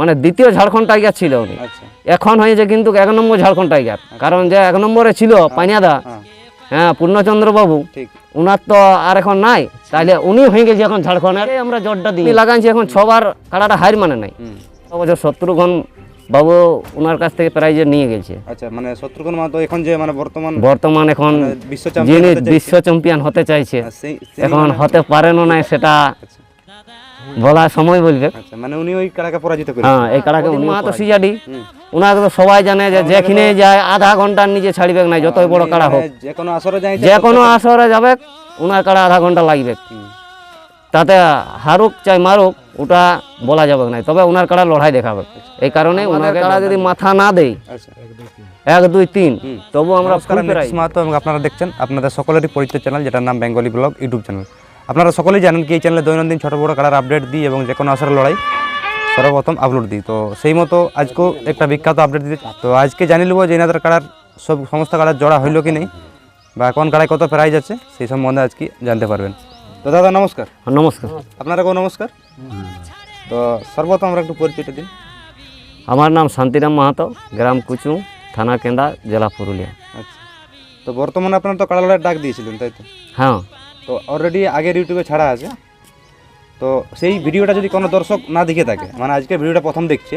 মানে দ্বিতীয় ঝাড়খণ্ড টাইগার ছিল উনি। আচ্ছা। এখন হয়েছে কিন্তু এক নম্বর ঝাড়খণ্ড টাইগার। কারণ যে এক নম্বরে ছিল পানিয়াদা হ্যাঁ। হ্যাঁ পূর্ণচন্দ্র বাবু ঠিক। উনার তো আর এখন নাই। তাহলে উনি হয়ে গেছে এখন ঝাড়খণ্ডের। আমরা জটটা দিই। লাগাইছি এখন ছবার কাড়াটা হার মানে নাই। ছ বছর শত্রুঘ্ন বাবু ওনার কাছ থেকে প্রাইজে নিয়ে গেছে। আচ্ছা মানে শত্রুঘ্ন মাহাতো এখন যে মানে বর্তমান বর্তমান এখন বিশ্ব চ্যাম্পিয়ন বিশ্ব চ্যাম্পিয়ন হতে চাইছে। এখন মানে- হতে পারেনও না সেটা আচ্ছা। বলা সময় বলবে। আচ্ছা মানে উনি ওই কাড়াকে পরাজিত করে হ্যাঁ এই কাড়াকে উনি তো সিজাডি হুম। তো সবাই জানে যে যেখানে যায় আধা ঘণ্টার নিচে ছাড়বে না যতই বড় কাড়া হোক মানে যে কোনো আসরে যাই যে কোনো আসরে যাবে ওনার কাড়া আধা ঘণ্টা লাগবে। তাতে হারুক চাই মারুক ওটা বলা যাবে না। তবে ওনার কাড়া লড়াই দেখাবে। এই কারণে ওনার কাড়া যদি মাথা না দেই আচ্ছা। এক দুই তিন। তবু আমরা আপনারা দেখছেন আপনাদের সকলেরই পরিচিত চ্যানেল যেটার নাম বেঙ্গলি ব্লগ ইউটিউব চ্যানেল। আপনারা সকলেই জানেন কি এই চ্যানেলে দৈনন্দিন ছোটো বড়ো কালার আপডেট দিই এবং যে কোনো আসরের লড়াই সর্বপ্রথম আপলোড দিই। তো সেই মতো আজকেও একটা বিখ্যাত আপডেট দিতে তো আজকে জানি নেব যে এনাদের কাড়ার সব সমস্ত কাড়ার জোড়া হইল কি নেই বা কোন কাড়ায় কত প্রাইজ আছে সেই সম্বন্ধে আজকে জানতে পারবেন। তো দাদা নমস্কার। নমস্কার। আপনারাকেও নমস্কার? তো সর্বপ্রথম আমরা একটু পরিচয়টা দিন আমার নাম শান্তিরাম মাহাতো গ্রাম কুচু থানা কেন্দা জেলা পুরুলিয়া। আচ্ছা। তো বর্তমানে আপনারা তো কাড়া লড়াইয়ের ডাক দিয়েছিলেন তাই তো? হ্যাঁ। তো অলরেডি আগের ইউটিউবে ছাড়া আছে। তো সেই ভিডিওটা যদি কোনো দর্শক না দেখে থাকে মানে আজকে ভিডিওটা প্রথম দেখছে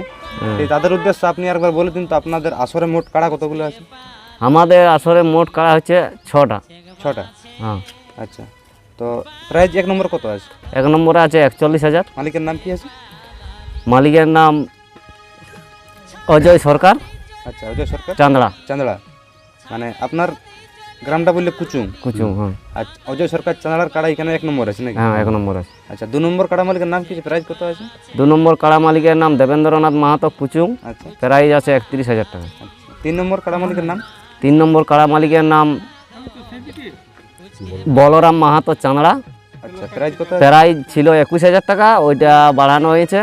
সেই তাদের উদ্দেশ্যে আপনি একবার বলে দিন তো আপনাদের আসরে মোট কাড়া কতগুলো আছে? আমাদের আসরে মোট কাড়া হচ্ছে ছটা। ছটা? হ্যাঁ। আচ্ছা। তো প্রাইজ এক নম্বর কত আছে? এক নম্বরে আছে একচল্লিশ হাজার। মালিকের নাম কি আছে? মালিকের নাম অজয় সরকার। আচ্ছা অজয় সরকার। চান্দড়া চান্দড়া মানে আপনার গ্রামটা বললে কুচুং কুচু হ্যাঁ। আর অজয় সরকার চান্দড়ার কাড়া এখানে এক নম্বর আছে নাকি? হ্যাঁ এক নম্বর আছে। আচ্ছা দু নম্বর কাড়া মালিকের নাম কি? প্রাইজ কত আছে? দু নম্বর কাড়া মালিকের নাম দেবেন্দ্রনাথ মাহাতো কুচুং আচ্ছা। প্রাইজ আছে একত্রিশ হাজার টাকা। আচ্ছা। তিন নম্বর কাড়া মালিকের নাম? তিন নম্বর কাড়া মালিকের নাম বলরাম মাহাতো চাঁদড়া। আচ্ছা প্রাইজ কত আছে? প্রাইজ ছিল একুশ হাজার টাকা ওইটা বাড়ানো হয়েছে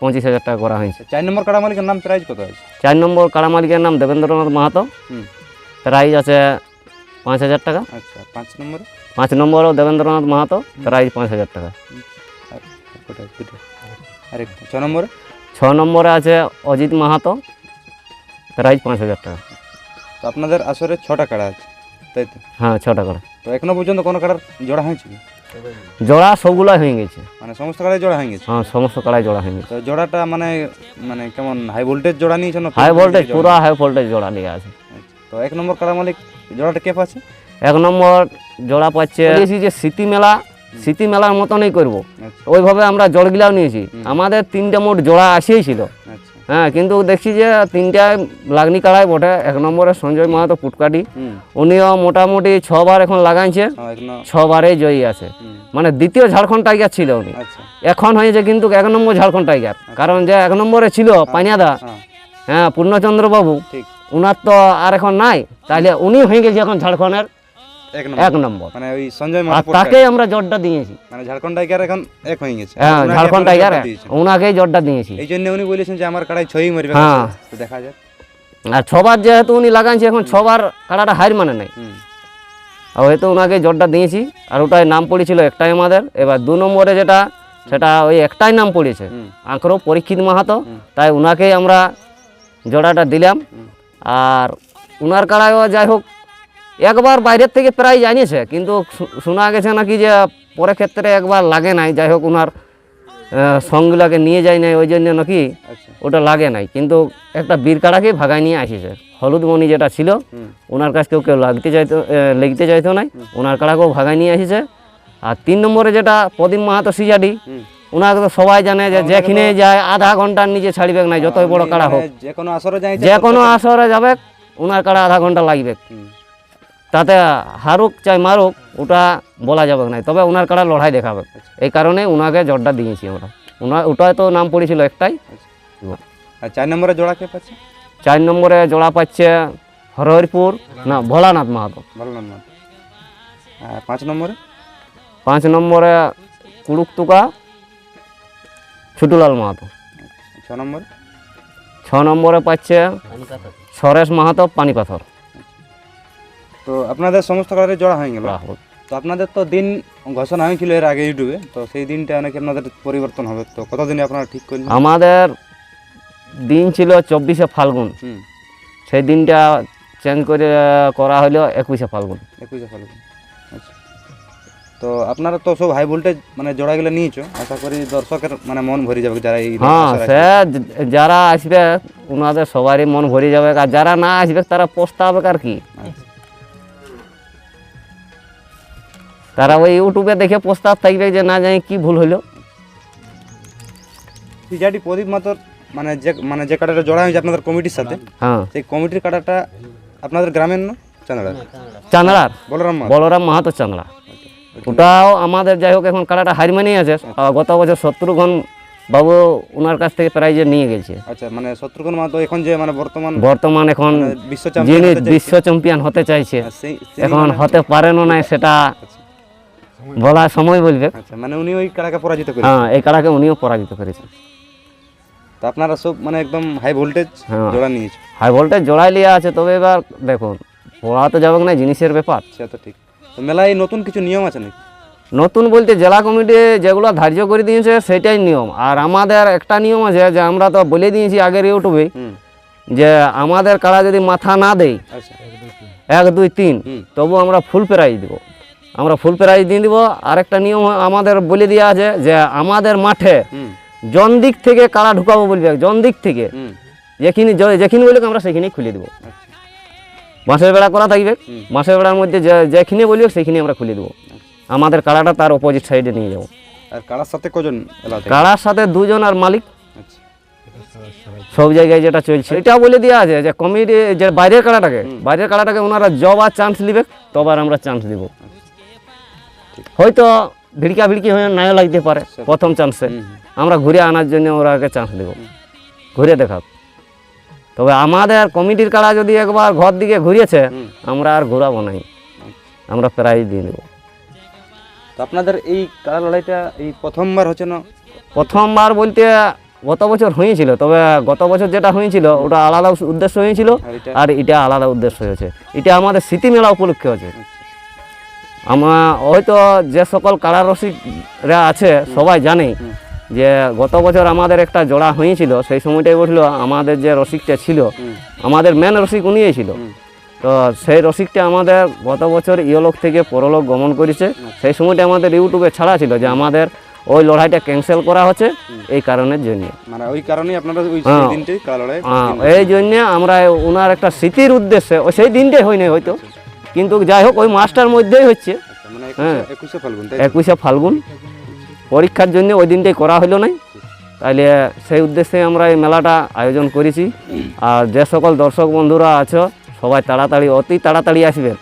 পঁচিশ হাজার টাকা করা হয়েছে। চার নম্বর কাড়া মালিকের নাম প্রাইজ কত আছে? চার নম্বর কাড়া মালিকের নাম দেবেন্দ্রনাথ মাহাতো। প্রাইজ আছে পাঁচ হাজার টাকা। আচ্ছা পাঁচ নম্বর? পাঁচ নম্বরও দেবেন্দ্রনাথ মাহাতো প্রাইজ পাঁচ হাজার টাকা। আরেকটা ছ নম্বর? ছ নম্বরে আছে অজিত মাহাতো প্রাইজ পাঁচ হাজার টাকা। তো আপনাদের আসরে ছটা কাড়া আছে তাই তো? হ্যাঁ ছটা কাড়া। তো এখনও পর্যন্ত কোনো কাড়ার জোড়া হয়েছে জোড়া সবগুলাই হয়ে গেছে। মানে সমস্ত কাড়াই জোড়া হয়ে গেছে? হ্যাঁ সমস্ত কাড়াই জোড়া হয়ে গেছে। তো জোড়াটা মানে মানে কেমন হাই ভোল্টেজ জোড়া নিয়েছে না হাই ভোল্টেজ পুরো হাই ভোল্টেজ জোড়া নিয়ে আছে। আচ্ছা, তো এক নম্বর কাড়া মালিক জোড়াটা কে পাচ্ছে? এক নম্বর জোড়া পাচ্ছে বলেছি যে স্মৃতি মেলা স্মৃতি মেলার মতনই করব। আচ্ছা। ওইভাবে আমরা জড়গিলাও নিয়েছি। আমাদের তিনটে মোট জোড়া আসেই ছিল। আচ্ছা। হ্যাঁ কিন্তু দেখছি যে তিনটায় লাগনি কাড়াই বটে। এক নম্বরে সঞ্জয় মাহাতো পুটকাটি উনিও মোটামুটি ছবার এখন লাগাইছে। হ্যাঁ ছবারে জয়ী আছে। মানে দ্বিতীয় ঝাড়খণ্ড টাইগার ছিল উনি। আচ্ছা। এখন হয়েছে কিন্তু এক নম্বর ঝাড়খণ্ড টাইগার। কারণ যে এক নম্বরে ছিল পানিয়াদা। হ্যাঁ। হ্যাঁ পূর্ণচন্দ্র বাবু ঠিক। উনার তো আর এখন নাই। তাইলে উনি হয়ে গেছে এখন ঝাড়খণ্ডের এক নম্বর। মানে ওই সঞ্জয় আর তাকেই আমরা জটটা দিয়েছি। মানে ঝাড়খণ্ড টাইগার এখন এক হয়ে গেছে। হ্যাঁ ঝাড়খণ্ড টাইগার। ওনাকেই জটটা দিয়েছি। এই জন্য উনি বলেছেন যে আমার কাড়াই ছয়ই মারবে হ্যাঁ। দেখা যাক। আর ছবার যেহেতু উনি লাগাইছে এখন ছবার কাড়াটা হার মানে নাই। হয়তো ওনাকে জটটা দিয়েছি। আর ওটাই নাম পড়েছিল একটাই আমাদের। এবার দু নম্বরে যেটা সেটা ওই একটাই নাম পড়েছে। আঁকড়ো পরীক্ষিত মাহাতো। তাই ওনাকেই আমরা জোড়াটা দিলাম। আর ওনার কাড়াইও যাই হোক একবার বাইরের থেকে প্রায় জানিয়েছে কিন্তু শোনা গেছে নাকি যে পরে ক্ষেত্রে একবার লাগে নাই যাই হোক ওনার সঙ্গগুলাকে নিয়ে যায় নাই ওই জন্য নাকি আচ্ছা। ওটা লাগে নাই। কিন্তু একটা বীর কাড়াকে ভাগাই নিয়ে আসিছে হলুদ মণি যেটা ছিল ওনার কাছ কেউ কেউ লাগতে চাইতো এ, লেগতে চাইতো নাই ওনার কাড়াকেও ভাগাই নিয়ে আসিছে আর তিন নম্বরে যেটা প্রদীপ মাহাতো সিজাডি ওনাকে তো সবাই জানে যে যেখানে যায় আধা ঘণ্টার নিচে ছাড়বে না যতই বড় কাড়া হোক মানে যে কোনো আসরে যাই যে কোনো আসরে যাবে ওনার কাড়া আধা ঘণ্টা লাগবে। তাতে হারুক চাই মারুক ওটা বলা যাবে না। তবে ওনার কাড়া লড়াই দেখাবে। এই কারণে ওনাকে জটটা দিয়েছি আমরা। ওনার ওটাই তো নাম পড়েছিল একটাই। আর চার নম্বরে জোড়া কে পাচ্ছে? চার নম্বরে জোড়া পাচ্ছে হরহরিপুর না ভোলানাথ মাহাতো। ভালো নাম না আর পাঁচ নম্বরে? পাঁচ নম্বরে কুড়ুকতুকা ছুটুলাল মাহাতো। ছ নম্বরে? ছ নম্বরে পাচ্ছে সরেশ মাহাতো পানি পাথর। তো আপনাদের সমস্ত কালারের জোড়া হয়ে গেল। তো আপনাদের তো দিন ঘোষণা হয়েছিল এর আগে ইউটিউবে তো সেই দিনটা অনেক আপনাদের পরিবর্তন হবে। তো কতদিনে আপনারা ঠিক করলেন? আমাদের দিন ছিল চব্বিশে ফাল্গুন। সেই দিনটা চেঞ্জ করে করা হলো একুশে ফাল্গুন। একুশে ফাল্গুন। তো আপনারা তো সব হাই ভোল্টেজ মানে জোড়াগুলো নিয়েছো আশা করি দর্শকের মানে মন ভরে যাবে যারা এই হ্যাঁ সে যারা আসবে ওনাদের সবারই মন ভরে যাবে। আর যারা না আসবে তারা পস্তাবে আর কি। তারা ওই ইউটিউবে দেখে প্রস্তাব থাকবে যে না জানি কি ভুল হলো। পিজাটি প্রদীপ মাতর মানে যে মানে যে কাটাটা জোড়া হয়েছে আপনাদের কমিটির সাথে হ্যাঁ। সেই কমিটির কাটাটা আপনাদের গ্রামের না চাঁদড়া চাঁদড়ার বলরাম বলরাম মাহাতো চাংলা ওটাও আমাদের যাই হোক এখন কাড়াটা হারমানি আছে। গত বছর শত্রুঘ্ন বাবু ওনার কাছ থেকে প্রাইজে নিয়ে গেছে। আচ্ছা মানে শত্রুঘ্ন মাহাতো এখন যে মানে বর্তমান বর্তমান এখন মানে বিশ্ব যিনি বিশ্ব চ্যাম্পিয়ন হতে চাইছে। এখন হতে পারেন না সেটা বলা সময় বলবে। আচ্ছা মানে উনি ওই কাড়াকে পরাজিত করে হ্যাঁ এই কাড়াকে উনিও পরাজিত করেছেন তো আপনারা সব মানে একদম হাই ভোল্টেজ হ্যাঁ। জোড়া নিয়েছে। হাই ভোল্টেজ জোড়াই লিয়া আছে তবে এবার দেখুন পড়া তো যাবে না জিনিসের ব্যাপার। সে তো ঠিক। তো মেলায় নতুন কিছু নিয়ম আছে নাকি? নতুন বলতে জেলা কমিটি যেগুলো ধার্য করে দিয়েছে সেটাই নিয়ম। আর আমাদের একটা নিয়ম আছে যে আমরা তো বলে দিয়েছি আগের ইউটিউবে যে আমাদের কাড়া যদি মাথা না দেয় আচ্ছা। এক দুই তিন তবু আমরা ফুল প্রাইজ দিব। আমরা ফুল প্রাইজ দিয়ে দিব। আর একটা নিয়ম আমাদের বলে দেওয়া আছে যে আমাদের মাঠে জন দিক থেকে কারা ঢুকাবো বলবে? জন দিক থেকে। যেখানে যেখানে বলবে আমরা সেখানেই খুলে দেবো। আচ্ছা মাসের বেড়া করা থাকবে। বাঁশের বেড়ার মধ্যে যেখানে বলবে সেখানে আমরা খুলে দেবো। আমাদের কাড়াটা তার অপোজিট সাইডে নিয়ে যাব। আর কাড়ার সাথে কজন কাড়ার সাথে দুজন আর মালিক। আচ্ছা। সব জায়গায় যেটা চলছে। এটাও বলে দেওয়া আছে যে কমিটি যে বাইরের কাড়াটাকে বাইরের কাড়াটাকে ওনারা জবার চান্স দিবে তবার আমরা চান্স দিব। হয়তো ভিড়কা ভিড়কি হয়ে নাও লাগতে পারে প্রথম চান্সে। আমরা ঘুরে আনার জন্য ওরাকে চান্স দেব। ঘুরে দেখাব তবে আমাদের কমিটির কাড়া যদি একবার ঘর দিকে ঘুরিয়েছে আমরা আর ঘোরাবো নাই। আমরা প্রাইজ দিয়ে দেবো। তো আপনাদের এই কাড়া লড়াইটা এই প্রথমবার হচ্ছে না? প্রথমবার বলতে গত বছর হয়েছিল তবে গত বছর যেটা হয়েছিল ওটা আলাদা উদ্দেশ্য হয়েছিল আর এটা? আলাদা উদ্দেশ্য হয়েছে। এটা আমাদের স্মৃতি মেলা উপলক্ষে হয়েছে। আমার হয়তো যে সকল কারা রসিকরা আছে সবাই জানে যে গত বছর আমাদের একটা জোড়া হয়েছিল সেই সময়টাই বলছিল আমাদের যে রসিকটা ছিল আমাদের মেন রসিক উনিই ছিল। তো সেই রসিকটা আমাদের গত বছর ইয়লোক থেকে পরলোক গমন করেছে। সেই সময়টা আমাদের ইউটিউবে ছাড়া ছিল যে আমাদের ওই লড়াইটা ক্যান্সেল করা হচ্ছে এই কারণের জন্য। মানে ওই আপনারা ওই হ্যাঁ। দিনটাই লড়াই এই জন্যে আমরা ওনার একটা স্মৃতির উদ্দেশ্যে ওই সেই দিনটাই হয়নি হয়তো। কিন্তু যাই হোক ওই মাসটার মধ্যেই হচ্ছে। আচ্ছা, মানে হ্যাঁ। একুশে- একুশে ফাল্গুন। পরীক্ষার জন্য ওই দিনটাই করা হলো নাই। তাইলে সেই উদ্দেশ্যে আমরা এই মেলাটা আয়োজন করেছি। আর যে সকল দর্শক বন্ধুরা আছো, সবাই তাড়াতাড়ি, অতি তাড়াতাড়ি আসবে।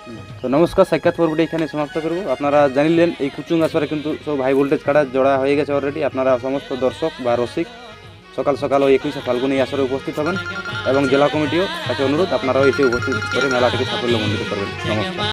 তো নমস্কার, সাক্ষাৎ পর্বটি এখানে সমাপ্ত করব। আপনারা জানিলেন, এই কুচুং আসরে কিন্তু সব হাই ভোল্টেজ কাড়া জোড়া হয়ে গেছে অলরেডি আপনারা সমস্ত দর্শক বা রসিক সকাল সকাল ওই একুশে ফাল্গুন এই আসরে উপস্থিত হবেন এবং জেলা কমিটিও কাছে অনুরোধ, আপনারাও এসে উপস্থিত করে মেলাটিকে সাফল্যমণ্ডিত করবেন। নমস্কার।